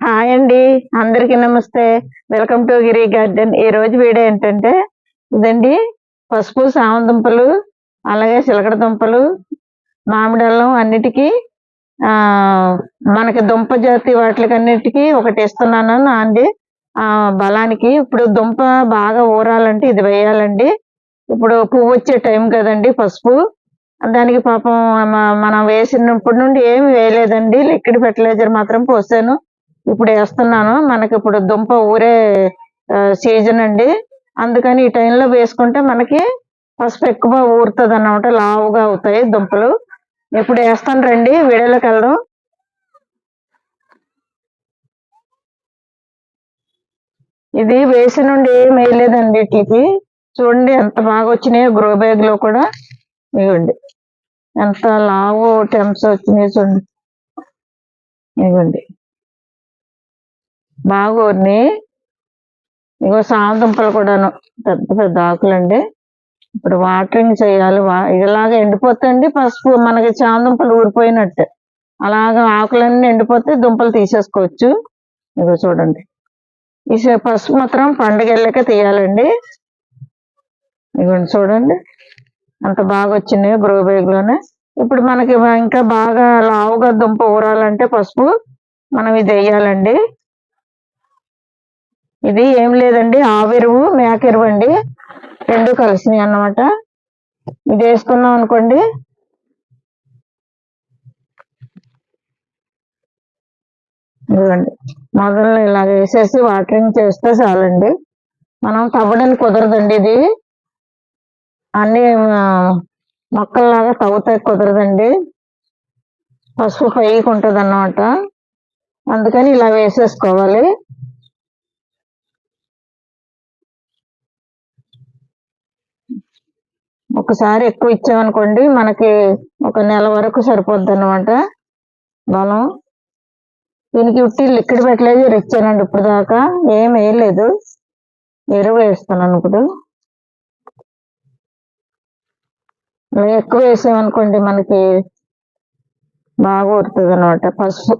Hi అండి. అందరికీ నమస్తే. Welcome to Giri garden. ఈ రోజు వీడియో ఏంటంటే ఇదండి పసుపు సామ దుంపలు అలాగే చిలకడ దుంపలు మామిడి అల్లం అన్నిటికీ ఆ మనకి దుంప జాతి వాటికి అన్నిటికీ ఒకటి ఇస్తున్నాను అండి. ఆ బలానికి ఇప్పుడు దుంప బాగా ఊరాలంటే ఇది వేయాలండి. ఇప్పుడు పువ్వు వచ్చే టైం కదండి పసుపు. దానికి పాపం మనం వేసినప్పటి నుండి ఏమి వేయలేదండి. లిక్విడ్ ఫెర్టిలైజర్ మాత్రం పోసాను. ఇప్పుడు వేస్తున్నాను. మనకి ఇప్పుడు దుంప ఊరే సీజన్ అండి. అందుకని ఈ టైంలో వేసుకుంటే మనకి పసుపు ఎక్కువ ఊరుతుంది అన్నమాట లావుగా అవుతాయి దుంపలు. ఇప్పుడు వేస్తాను రండి. వీడియోలోకి వెళ్దాం. ఇది వేసి నుండి ఏం వేయలేదండి వీటికి చూడండి ఎంత బాగా వచ్చినాయో గ్రో బ్యాగ్లో కూడా. ఇవ్వండి. ఎంత లావు టెంప్స్ వచ్చినాయి చూడండి. ఇవ్వండి. బాగోరిని. ఊరినాయి ఇగో కూడాను పెద్ద పెద్ద ఆకులండి. ఇప్పుడు వాటరింగ్ చేయాలి. వా- ఇలాగ ఎండిపోతుంది పసుపు. మనకి చామ ఊరిపోయినట్టే ఊరిపోయినట్టు. అలాగా ఆకులన్నీ ఎండిపోతే దుంపలు తీసేసుకోవచ్చు. ఇగో చూడండి. ఈ పసుపు మాత్రం పండగ తీయాలండి. ఇగోండి చూడండి. అంత బాగా వచ్చినాయి గ్రో బేగ్లోనే ఇప్పుడు మనకి ఇంకా బాగా లావుగా దుంప ఊరాలంటే పసుపు మనం ఇది వేయాలండి. ఇది ఏం లేదండి ఆవిరువు మేకెరువు అండి రెండు కలిసినాయి అన్నమాట. ఇది వేసుకున్నాం అనుకోండి. ఇదిగోండి. మొదలు ఇలా వేసేసి వాటరింగ్ చేస్తే చాలండి. మనం తవ్వడానికి కుదరదండి ఇది. అన్ని మొక్కల్లాగా తవ్వుతాయి కుదరదండి. పసుపు పైకి ఉంటుంది అన్నమాట అందుకని ఇలా వేసేసుకోవాలి. ఒకసారి ఎక్కువ ఇచ్చామనుకోండి మనకి ఒక నెల వరకు సరిపోద్ది అనమాట బలం. దీనికి ఉట్టి లిక్విడ్ ఫెర్టిలైజర్ ఇచ్చానండి ఇప్పుడు దాకా. ఏం వేయలేదు. ఎరువు వేస్తున్నాను ఇప్పుడు. ఎక్కువ వేసామనుకోండి మనకి బాగా ఉరుతుంది అనమాట పసుపు.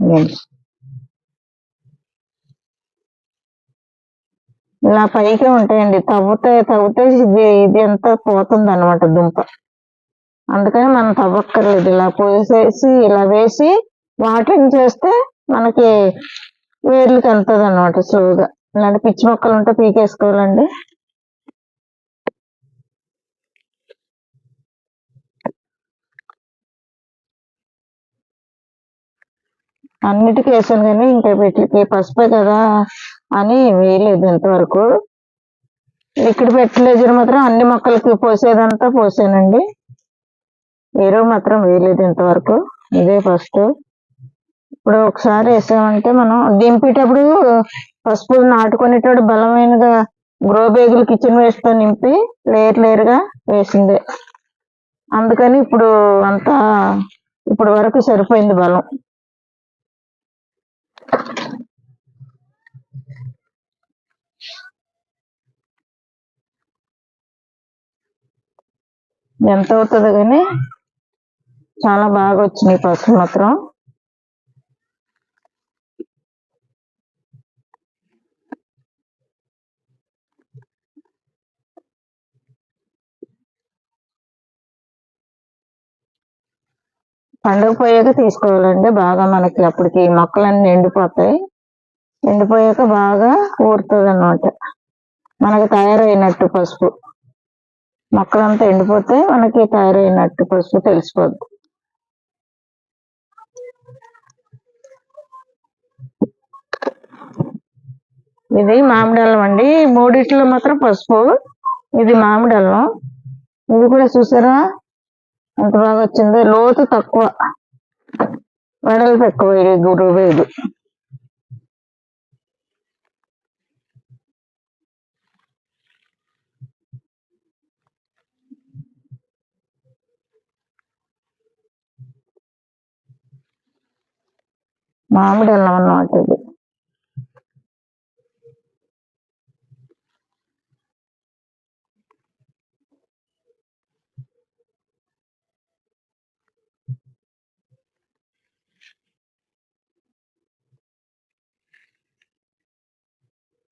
ఇదిగోండి. ఇలా పైకే ఉంటాయండి. తవ్వుతే తవ్వుతే ఇది ఇది అంతా పోతుంది అనమాట దుంప. అందుకని మనం తవ్వక్కర్లేదు. ఇలా పోసేసి ఇలా వేసి వాటరింగ్ చేస్తే మనకి వేర్లకి వెళ్తుంది అనమాట స్లోగా ఇలాంటి పిచ్చి మొక్కలు ఉంటే పీకేసుకోవాలండి. అన్నిటికీ వేసాను కానీ ఇంకా వీటికి పసుపే కదా అని వేయలేదు ఇంతవరకు. లిక్విడ్ ఫెర్టిలైజర్ మాత్రం అన్ని మొక్కలకి పోసేదంతా పోసానండి. ఎరువు మాత్రం వేయలేదు ఇంతవరకు. ఇదే ఫస్ట్. ఇప్పుడు ఒకసారి వేసామంటే మనం దింపేటప్పుడు పసుపు నాటుకునేటప్పుడు బలమైనగా గ్రో బేగులు కిచెన్ వేస్ట్ నింపి లేయర్ లేయర్గా వేసింది. అందుకని ఇప్పుడు అంతా ఇప్పుడు వరకు సరిపోయింది బలం. ఎంత అవుతుంది కానీ? చాలా బాగా వచ్చినాయి పసుపు మాత్రం. పండుగ పోయాక తీసుకోవాలండి. బాగా మనకి అప్పటికి మొక్కలన్నీ ఎండిపోతాయి. ఎండిపోయాక బాగా ఊరుతుంది అన్నమాట మనకి తయారైనట్టు పసుపు. మొక్కలంతా ఎండిపోతే మనకి తయారైనట్టు పసుపు తెలిసిపోద్ది. ఇది మామిడి అల్లం అండి మూడిట్లో మాత్రం పసుపు ఇది మామిడి అల్లం ఇది కూడా చూసారా? ఎంత బాగా వచ్చింది. లోతు తక్కువ. వెడల్పు ఎక్కువ ఇది గురువు ఇది మామిడి అల్లం అన్నమాట ఇది.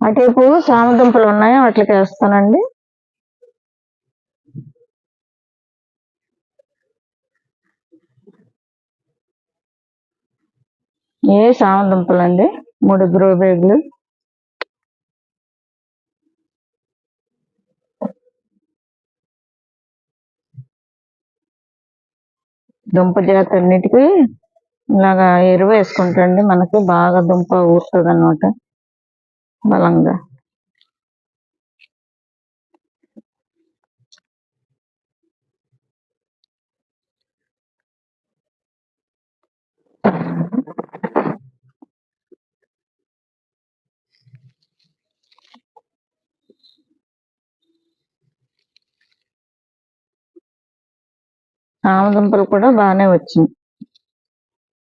అటువైపు సామదుంపలు ఉన్నాయో? వాటికి వేస్తానండి. ఏ సామదుంపలు అండి మూడు గ్రో బ్యాగులు. దుంప జాతి అన్నిటికీ ఇలాగా ఎరువు వేసుకుంటండి. మనకి బాగా దుంప ఊరుతుంది అనమాట బలంగా. ఆమదుంపలు కూడా బాగానే వచ్చింది.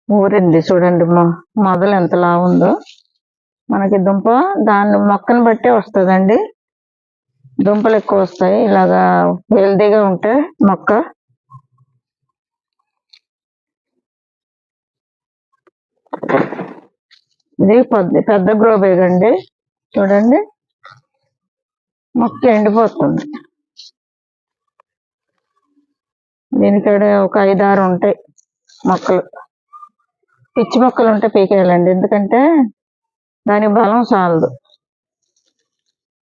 ఊరింది చూడండి మొదలు ఎంత లావుందో. మనకి దుంప దాని మొక్కను బట్టే వస్తుందండి. దుంపలు ఎక్కువ వస్తాయి. ఇలాగా హెల్దీగా ఉంటే మొక్క. ఇది పెద్ద పెద్ద గ్రో బ్యాగ్ అండి. చూడండి. మొక్క ఎండిపోతుంది. దీనికాడ ఒక ఐదారు ఉంటాయి మొక్కలు. పిచ్చి మొక్కలు ఉంటే పీకేయాలండి. ఎందుకంటే దాని బలం చాలదు.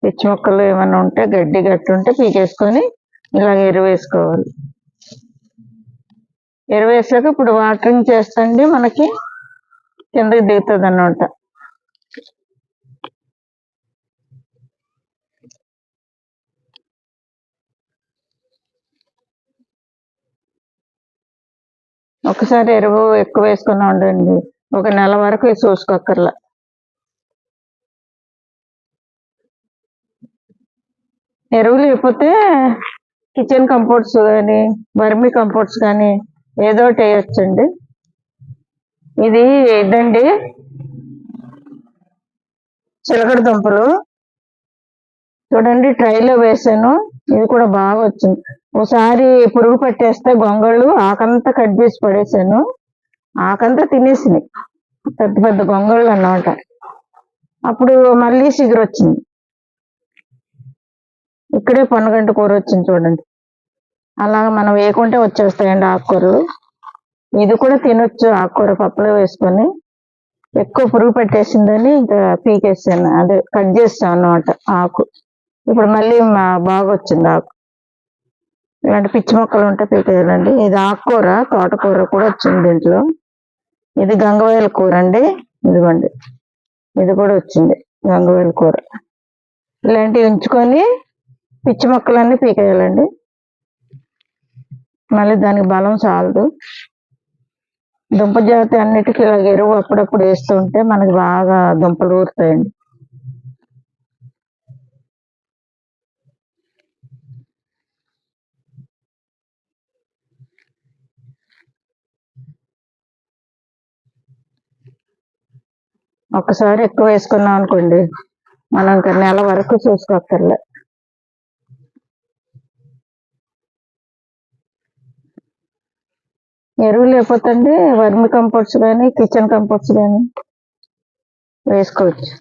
పిచ్చి మొక్కలు ఏమైనా ఉంటే గడ్డి గట్టి ఉంటే పీకేసుకొని ఇలాగ ఎరువేసుకోవాలి. ఎరువేసాక ఇప్పుడు వాటరింగ్ చేస్తండి మనకి కిందకి దిగుతుంది అన్నమాట ఒకసారి ఎరువు ఎక్కువ వేసుకుని ఉండండి ఒక నెల వరకు చూసుకోకర్లా ఎరువు లేకపోతే కిచెన్ కంపోర్ట్స్ కానీ బర్మీ కంపోర్ట్స్ కానీ ఏదో ఒకటి వేయొచ్చండి. ఇది ఇదండి చిలకడ దుంపలు. చూడండి ట్రైలో వేసాను. ఇది కూడా బాగా వచ్చింది. ఒకసారి పురుగు పట్టేస్తే గొంగళ్ళు ఆకంతా కట్ చేసి పడేసాను. ఆకంతా తినేసినాయి. పెద్ద పెద్ద గొంగళ్ళు అన్నమాట. అప్పుడు మళ్ళీ సిగురు వచ్చింది. ఇక్కడే పొన్నగంట కూర వచ్చింది చూడండి. అలాగ మనం వేయకుంటే వచ్చేస్తాయండి ఆకుకూరలు. ఇది కూడా తినొచ్చు ఆకుకూర పప్పులో వేసుకొని. ఎక్కువ పురుగు పెట్టేసిందని ఇంకా పీకేసాను. అదే కట్ చేస్తాం అన్నమాట ఆకు. ఇప్పుడు మళ్ళీ మా- బాగా వచ్చింది ఆకు. ఇలాంటి పిచ్చి మొక్కలు ఉంటే పీకేయాలండి. ఇది ఆకుకూర తోటకూర కూడా వచ్చింది దీంట్లో. ఇది గంగవాయల కూర అండి. ఇదిగోండి. ఇది కూడా వచ్చింది గంగవాయల కూర. ఇలాంటివి ఉంచుకొని పిచ్చి మొక్కలన్నీ పీకేయాలండి. మళ్ళీ దానికి బలం చాలదు. దుంప జాతి అన్నిటికీ ఇలా ఎరువు అప్పుడప్పుడు వేస్తూ ఉంటే మనకి బాగా దుంపలు ఊరుతాయండి. ఒక్కసారి ఎక్కువ వేసుకున్నాం అనుకోండి మనం ఇంకా నెల వరకు చూసుకోక్కర్లే. ఎరువు లేకపోతే అండి వర్మి కంపోస్ట్స్ కానీ కిచెన్ కంపోస్ట్ కానీ వేసుకోవచ్చు.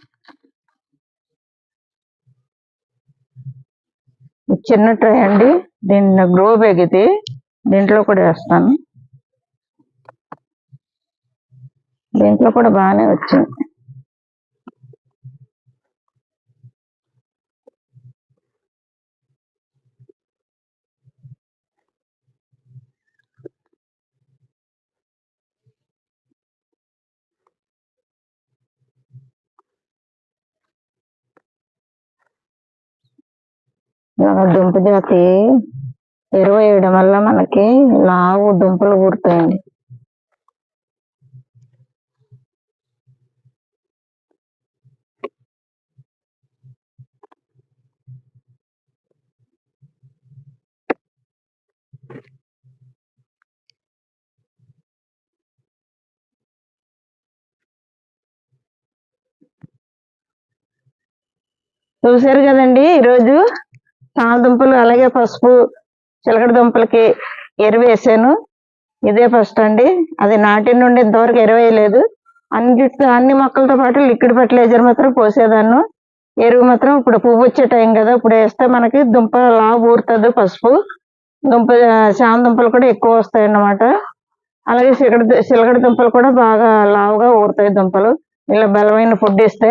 చిన్న ట్రై అండి. దీన్ని గ్రో బ్యాగ్ ఇది దీంట్లో కూడా వేస్తాను. దీంట్లో కూడా బాగానే వచ్చింది. దుంప జాతి ఎరువు వేయడం వల్ల మనకి లావు దుంపలు ఊరుతాయండి. చూశారు కదండి ఈరోజు? దుంపలు అలాగే పసుపు చిలకడ దుంపలకి ఎరువేసాను. ఇదే ఫస్ట్ అండి. అది నాటి నుండి ఇంతవరకు ఎరువేయలేదు. అన్నిటితో అన్ని మొక్కలతో పాటు లిక్విడ్ ఫర్టిలైజర్ మాత్రం పోసేదాన్ని. ఎరువు మాత్రం ఇప్పుడు పువ్వు వచ్చే టైం కదా. ఇప్పుడు వేస్తే మనకి దుంప లావు ఊరుతుంది పసుపు. దుంప చామ దుంపలు కూడా ఎక్కువ వస్తాయి అన్నమాట అలాగే సిగడ సిలగడ దుంపలు కూడా బాగా లావుగా ఊరుతాయి దుంపలు. ఇలా బలమైన ఫుడ్ ఇస్తే.